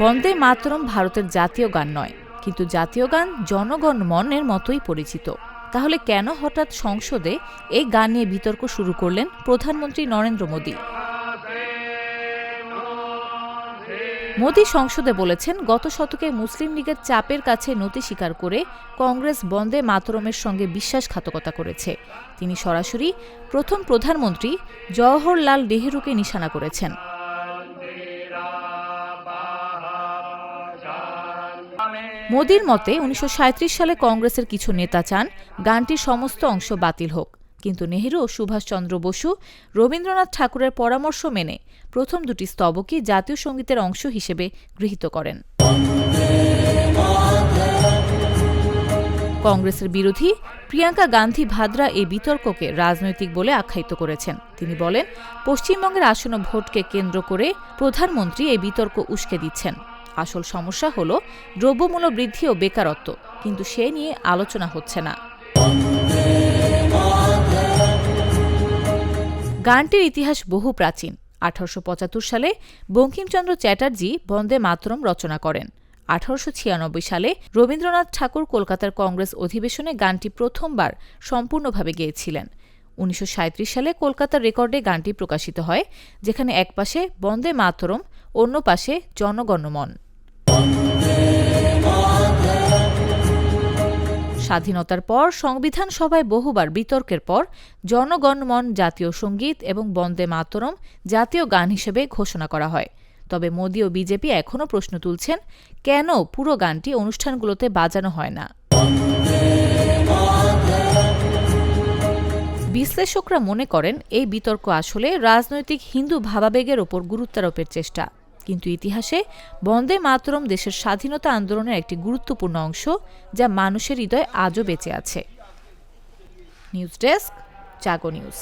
বন্দে মাতরম ভারতের জাতীয় গান নয়, কিন্তু জাতীয় গান জনগণ মনের মতোই পরিচিত। তাহলে কেন হঠাৎ সংসদে এই গান নিয়ে বিতর্ক শুরু করলেন প্রধানমন্ত্রী নরেন্দ্র মোদী? মোদী সংসদে বলেছেন, গত শতকে মুসলিম লীগের চাপের কাছে নতি স্বীকার করে কংগ্রেস বন্দে মাতরমের সঙ্গে বিশ্বাসঘাতকতা করেছে। তিনি সরাসরি প্রথম প্রধানমন্ত্রী জওহরলাল নেহরুকে নিশানা করেছেন। মোদির মতে, উনিশশো সাঁইত্রিশ সালে কংগ্রেসের কিছু নেতা চান, গানটির সমস্ত অংশ বাতিল হোক। কিন্তু নেহেরু ও সুভাষচন্দ্র বসু রবীন্দ্রনাথ ঠাকুরের পরামর্শ মেনে প্রথম দুটি স্তবকই জাতীয় সঙ্গীতের অংশ হিসেবে গৃহীত করেন। কংগ্রেসের বিরোধী প্রিয়াঙ্কা গান্ধী ভাদ্রা এই বিতর্ককে রাজনৈতিক বলে আখ্যায়িত করেছেন। তিনি বলেন, পশ্চিমবঙ্গের আসন্ন ভোটকে কেন্দ্র করে প্রধানমন্ত্রী এই বিতর্ক উস্কে দিচ্ছেন। আসল সমস্যা হল দ্রব্যমূল্য বৃদ্ধি ও বেকারত্ব, কিন্তু সে নিয়ে আলোচনা হচ্ছে না। গানটির ইতিহাস বহু প্রাচীন। আঠারোশ পঁচাত্তর সালে বঙ্কিমচন্দ্র চ্যাটার্জি বন্দে মাতরম রচনা করেন। আঠারোশো ছিয়ানব্বই সালে রবীন্দ্রনাথ ঠাকুর কলকাতার কংগ্রেস অধিবেশনে গানটি প্রথমবার সম্পূর্ণভাবে গেয়েছিলেন। উনিশশো সাঁইত্রিশ সালে কলকাতার রেকর্ডে গানটি প্রকাশিত হয়, যেখানে একপাশে বন্দে মাতরম, অন্য পাশে জনগণমন। স্বাধীনতার পর, সংবিধান সভায় বহুবার বিতর্কের পর জনগণমন জাতীয় সংগীত এবং বন্দে মাতরম জাতীয় গান হিসেবে ঘোষণা করা হয়। তবে মোদী ও বিজেপি এখনও প্রশ্ন তুলছেন, কেন পুরো গানটি অনুষ্ঠানগুলোতে বাজানো হয় না? বিশ্লেষকরা মনে করেন, এই বিতর্ক আসলে রাজনৈতিক হিন্দু ভাবাবেগের ওপর গুরুত্বারোপের চেষ্টা। কিন্তু ইতিহাসে বন্দে মাতরম দেশের স্বাধীনতা আন্দোলনের একটি গুরুত্বপূর্ণ অংশ যা মানুষের হৃদয় আজও বেঁচে আছে। News desk Jago news.